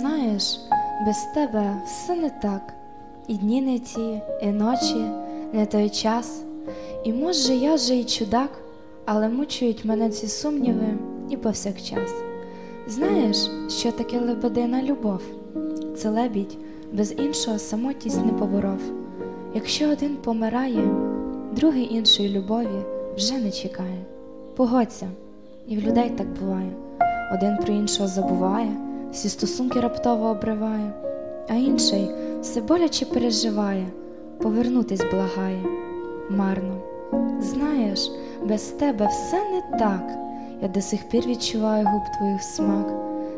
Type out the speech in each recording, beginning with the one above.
Знаєш, без тебе все не так, і дні не ті, і ночі, не той час. І може, я же і чудак, але мучують мене ці сумніви і повсякчас. Знаєш, що таке лебедина любов? Це лебідь, без іншого самотність не поборов. Якщо один помирає, другий іншої любові вже не чекає. Погодься, і в людей так буває. Один про іншого забуває, всі стосунки раптово обриває, а інший все боляче переживає, повернутись благає. Марно, знаєш, без тебе все не так. Я до сих пір відчуваю губ твоїх смак.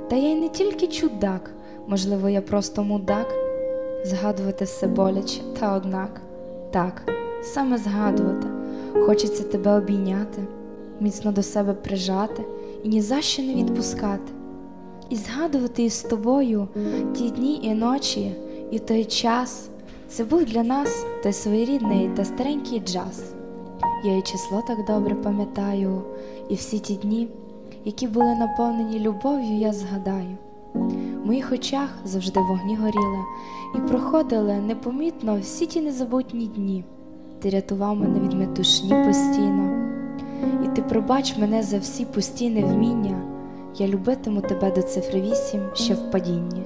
Та я й не тільки чудак, можливо, я просто мудак. Згадувати все боляче, та однак, так, саме згадувати, хочеться тебе обійняти, міцно до себе прижати і ні за що не відпускати. І згадувати із тобою ті дні і ночі, і той час це був для нас той своєрідний та старенький джаз. Я і число так добре пам'ятаю, і всі ті дні, які були наповнені любов'ю, я згадаю. В моїх очах завжди вогні горіли, і проходили непомітно всі ті незабутні дні. Ти рятував мене від метушні постійно, і ти пробач мене за всі пусті невміння. Я любитиму тебе до цифри вісім ще в падінні.